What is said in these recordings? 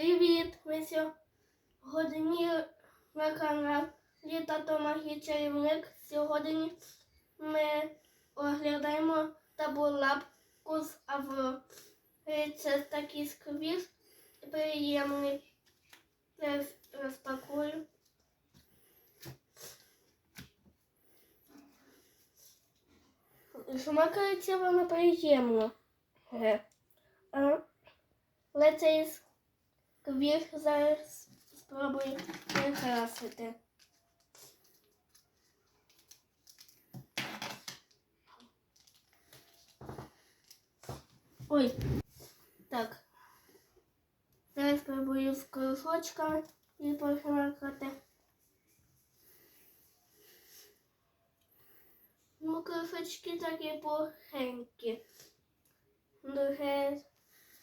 Привіт! Ви сьогодні на каналі Тато Магій Чарівник. Сьогодні ми оглядаємо табулапку з Авро. Це такий сквіз приємний. Я розпакую. Шмакається воно приємно. Е, Але цей сквіз зараз спробую прикрасити. Ой, так. Зараз спробую з кружочками і пошмакати. Ну, кружочки такі пухенькі. Дуже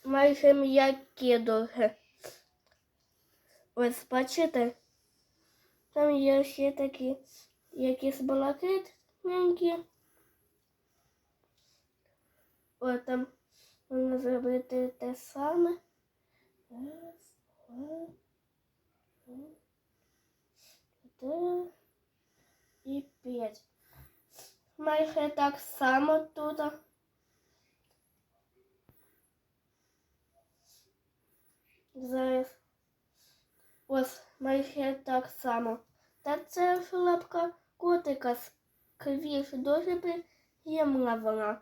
майже м'які дуже. Ось бачите? Там є ще такі якісь блакитненькі. О, там можна зробити те саме. Раз, і п'ять. Майже так само тут. Зараз ось так само. Та це лапка котика з квіш дуже приємна вона.